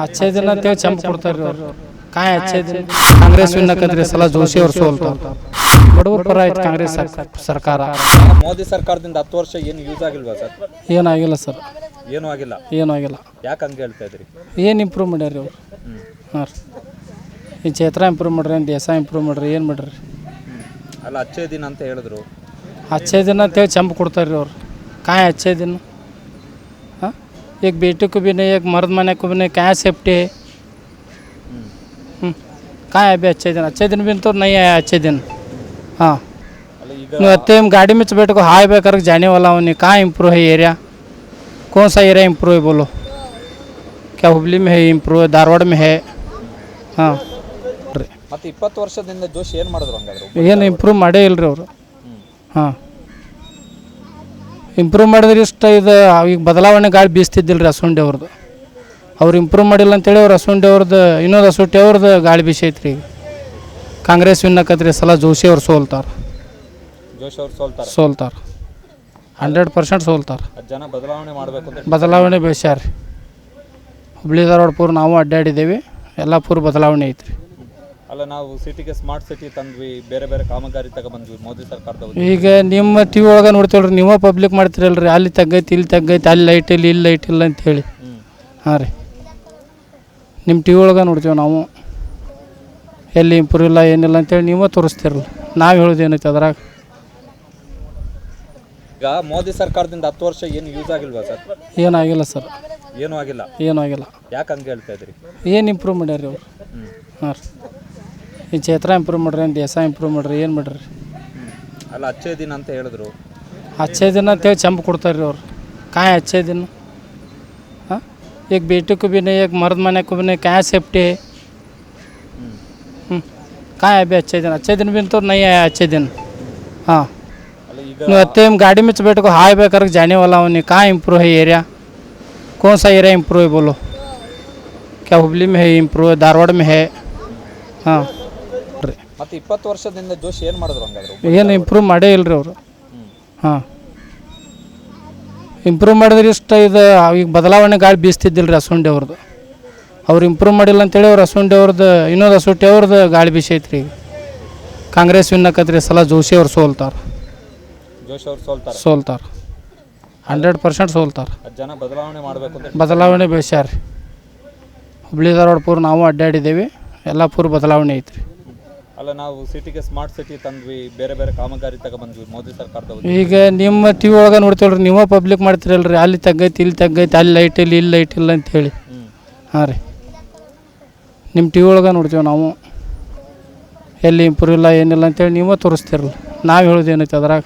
ಹಚ್ಚೇ ದಿನ ಅಂತೇಳಿ ಚಂಪ್ ಕೊಡ್ತಾರೆ ರೀ ಅವ್ರು ಕಾಯ್ ಹಚ್ಚೇ ದಿನ. ಕಾಂಗ್ರೆಸ್ ವಿನ್ ಸಲ ಜೋಶಿ ಅವ್ರು ಸೋಲ್ತ ಬಡವರ ಪರ ಆಯ್ತು ಕಾಂಗ್ರೆಸ್ ಸರ್ಕಾರ. ಮೋದಿ ಸರ್ಕಾರದಿಂದ ಹತ್ತು ವರ್ಷ ಏನು ಯೂಸ್ ಆಗಿಲ್ವಾ ಸರ್? ಏನಾಗಿಲ್ಲ ಸರ್. ಏನೂ ಆಗಿಲ್ಲ? ಏನೂ ಆಗಿಲ್ಲ. ಯಾಕೆ ಹಂಗೆ ಹೇಳ್ತಾ ಇದ್ರಿ? ಏನು ಇಂಪ್ರೂವ್ ಮಾಡ್ಯಾರಿ ಅವ್ರು? ಹಾಂ ರೀ. ಈ ಕ್ಷೇತ್ರ ಇಂಪ್ರೂವ್ ಮಾಡ್ರಿ ಏನು ದೇಶ ಇಂಪ್ರೂವ್ ಮಾಡ್ರಿ ಏನು ಮಾಡ್ರಿ? ಅಲ್ಲ ಹಚ್ಚೇ ದಿನ ಅಂತ ಹೇಳಿದ್ರು. ಹಚ್ಚೇ ದಿನ ಅಂತೇಳಿ ಚಂಪ್ ಕೊಡ್ತಾರೆ ರೀ ಅವ್ರು. ಕಾಯಿ ಹಚ್ಚೇ ದಿನ. एक बेटे को भी नहीं एक मर्द मने को भी नहीं क्या सेफ्टी है हम्म, कहाँ है अभी अच्छे दिन अच्छे दिन भी तो नहीं आया अच्छे दिन हाँ ಅಲ್ಲ ಈಗ ನೀವು अत्ते हम गाड़ी में बैठ को हाई वे करके जाने वाला हूँ नहीं कहाँ इम्प्रूव है एरिया कौन सा एरिया इम्प्रूव है बोलो क्या हुबली में है इम्प्रूव है धारवाड़ में है ಹಾಂ ರೀ ಮತ್ತೆ ಇಪ್ಪತ್ತು ವರ್ಷದಿಂದ ಜೋಶಿ ಏನು ಮಾಡಿದ್ರು ಹಂಗಾದ್ರು ಏನು ಇಂಪ್ರೂವ್ ಮಾಡೇ ಇಲ್ರಿ ಅವರು ಹ್ಞೂ ಹಾಂ ಇಂಪ್ರೂವ್ ಮಾಡಿದ್ರೆ ಇಷ್ಟ ಇದು ಈಗ ಬದಲಾವಣೆ ಗಾಳಿ ಬೀಸ್ತಿದ್ದಿಲ್ಲ ರೀ ಅಸುಂಡಿ ಅವ್ರದ್ದು ಅವ್ರು ಇಂಪ್ರೂವ್ ಮಾಡಿಲ್ಲ ಅಂತೇಳಿ ಅವ್ರು ಅಸುಂಡಿ ಅವ್ರದ್ದು ಇನ್ನೊಂದು ಅಸುಟಿ ಅವ್ರದ್ದು ಗಾಳಿ ಬೀಸೈತ್ರಿ. ಈಗ ಕಾಂಗ್ರೆಸ್ ವಿನ್ನಕತ್ರಿ ಸಲ ಜೋಶಿ ಅವ್ರು ಸೋಲ್ತಾರೆ. ಜೋಶಿ ಅವ್ರು ಸೋಲ್ತಾರೆ? ಸೋಲ್ತಾರೆ. ಹಂಡ್ರೆಡ್ ಪರ್ಸೆಂಟ್ ಸೋಲ್ತಾರೆ. ಜನ ಬದಲಾವಣೆ ಮಾಡಬೇಕು ಅಂತ ಬದಲಾವಣೆ ಬೇಸ್ಯಾರ ರೀ ಹುಬ್ಳಿ ಧಾರವಾಡ ಪೂರ್ ನಾವು ಅಡ್ಡಾಡಿದ್ದೇವೆ ಎಲ್ಲ ಪೂರ್ ಬದಲಾವಣೆ ಐತ್ರಿ. ಅಲ್ಲ ನಾವು ಸಿಟಿಗೆ ಸ್ಮಾರ್ಟ್ ಸಿಟಿ ತಂದ್ವಿ ಬೇರೆ ಬೇರೆ ಕಾಮಗಾರಿ ತಗೊಬಂದ್ವಿ ಮೋದಿ ಸರ್ಕಾರದ ಈಗ ನಿಮ್ಮ ಟಿ ವಿ ಒಳಗೆ ನೋಡ್ತೀವಲ್ರಿ ನೀವೇ ಪಬ್ಲಿಕ್ ಮಾಡ್ತಿರಲ್ರಿ ಅಲ್ಲಿ ತಗ್ಗೈತಿ ಇಲ್ಲಿ ತಗ್ಗೈತಿ ಅಲ್ಲಿ ಲೈಟ್ ಇಲ್ಲ ಇಲ್ಲಿ ಲೈಟ್ ಇಲ್ಲ ಅಂತೇಳಿ ಹೇಳಿ. ಹಾಂ ರೀ. ನಿಮ್ಮ ಟಿ ವಿ ಒಳಗೆ ನೋಡ್ತೀವಿ ನಾವು. ಎಲ್ಲಿ ಇಂಪ್ರೂವ್ ಇಲ್ಲ ಏನಿಲ್ಲ ಅಂತೇಳಿ ನೀವೇ ತೋರಿಸ್ತಿರಲ್ಲ ನಾವು ಹೇಳೋದು ಏನೈತೆ ಅದ್ರಾಗ? ಈಗ ಮೋದಿ ಸರ್ಕಾರದಿಂದ ಹತ್ತು ವರ್ಷ ಏನು ಯೂಸ್ ಆಗಿಲ್ವಾ ಸರ್? ಏನಾಗಿಲ್ಲ ಸರ್. ಏನೂ ಆಗಿಲ್ಲ? ಏನೂ ಆಗಿಲ್ಲ. ಯಾಕೆ ಹಂಗೆ ಹೇಳ್ತಾ ಇದ್ರಿ? ಏನು ಇಂಪ್ರೂವ್ ಮಾಡ್ಯಾರ ಅವ್ರು? ಹ್ಞೂ ಹಾಂ ರೀ. ಈ ಚೈತ್ರ ಇಂಪ್ರೂವ್ ಮಾಡ್ರಿ ಏನು ದೇಸ ಇಂಪ್ರೂವ್ ಮಾಡ್ರಿ ಏನು ಮಾಡ್ರಿ ಅಲ್ಲ ಅಚ್ಚೇ ದಿನ ಅಂತ ಹೇಳಿದ್ರು अच्छे दिन ಅಂತೇಳಿ ಚಂಪ್ ಕೊಡ್ತಾರೆ ರೀ ಅವ್ರು ಕಾಯ್ अच्छे दिन हाँ एक बेटे को भी नहीं एक मर्द मने को भी नहीं क्या सेफ्टी है ಹ್ಞೂ हम्म, कहाँ है अभी अच्छे दिन अच्छे दिन भी तो नहीं आया अच्छे दिन हाँ ಅಲ್ಲ ಈಗ ನೀವು अत्ते हम गाड़ी में बैठ को हाई वे करके जाने वाला हूँ नहीं कहाँ इम्प्रूव है एरिया कौन सा एरिया इम्प्रूव है बोलो क्या हुबली में है इम्प्रूव है धारवाड़ में है ಹಾಂ ರೀ ಮತ್ತೆ ಇಪ್ಪತ್ತು ವರ್ಷದಿಂದ ಜೋಶಿ ಏನು ಮಾಡಿದ್ರು ಹಂಗಾದ್ರು? ಏನು ಇಂಪ್ರೂವ್ ಮಾಡೇ ಇಲ್ರಿ ಅವರು. ಹಾಂ. ಇಂಪ್ರೂವ್ ಮಾಡಿದ್ರೆ ಇಷ್ಟ ಇದು ಈಗ ಬದಲಾವಣೆ ಗಾಳಿ ಬೀಸ್ತಿದ್ದಿಲ್ಲ ರೀ ಅಸುಂಡಿ ಅವ್ರದ್ದು ಅವ್ರು ಇಂಪ್ರೂವ್ ಮಾಡಿಲ್ಲ ಅಂತೇಳಿ ಅವ್ರು ಅಸುಂಡಿ ಅವ್ರದ್ದು ಇನ್ನೊಂದು ಅಸುಟಿ ಅವ್ರದ್ದು ಗಾಳಿ ಬೀಸೈತ್ರಿ ಈಗ. ಕಾಂಗ್ರೆಸ್ ವಿನ್ನಕತ್ರಿ ಸಲ ಜೋಶಿ ಅವ್ರು ಸೋಲ್ತಾರೆ. ಜೋಶಿ ಅವ್ರು ಸೋಲ್ತಾರೆ. ಸೋಲ್ತಾರೆ. ಹಂಡ್ರೆಡ್ ಪರ್ಸೆಂಟ್ ಸೋಲ್ತಾರೆ. ಜನ ಬದಲಾವಣೆ ಮಾಡಬೇಕು ಅಂತ ಬದಲಾವಣೆ ಬೇಸ್ಯಾರ ರೀ ಹುಬ್ಳಿ ಧಾರವಾಡ ಪೂರ್ ನಾವು ಅಡ್ಡಾಡಿದ್ದೇವೆ. ಎಲ್ಲ ಪೂರ್ ಬದಲಾವಣೆ ಐತ್ರಿ. ಅಲ್ಲ ನಾವು ಸಿಟಿಗೆ ಸ್ಮಾರ್ಟ್ ಸಿಟಿ ತಂದ್ವಿ ಬೇರೆ ಬೇರೆ ಕಾಮಗಾರಿ ತಗೊಬಂದ್ವಿ ಮೋದಿ ಸರ್ಕಾರದ ಈಗ ನಿಮ್ಮ ಟಿ ವಿ ಒಳಗೆ ನೋಡ್ತೇವ್ರಿ ನೀವೇ ಪಬ್ಲಿಕ್ ಮಾಡ್ತಿರಲ್ರಿ ಅಲ್ಲಿ ತಗ್ಗೈತಿ ಇಲ್ಲಿ ತಗ್ಗೈತಿ ಅಲ್ಲಿ ಲೈಟ್ ಇಲ್ಲಿ ಇಲ್ಲಿ ಲೈಟ್ ಇಲ್ಲ ಅಂತೇಳಿ ಹೇಳಿ. ಹಾಂ ರೀ. ನಿಮ್ಮ ಟಿ ವಿ ಒಳಗೆ ನೋಡ್ತೀವಿ ನಾವು. ಎಲ್ಲಿ ಇಂಪ್ರೂವ್ ಇಲ್ಲ ಏನಿಲ್ಲ ಅಂತೇಳಿ ನೀವೇ ತೋರಿಸ್ತಿರಲ್ಲ. ನಾವು ಹೇಳೋದು ಏನೈತೆ ಅದ್ರಾಗ?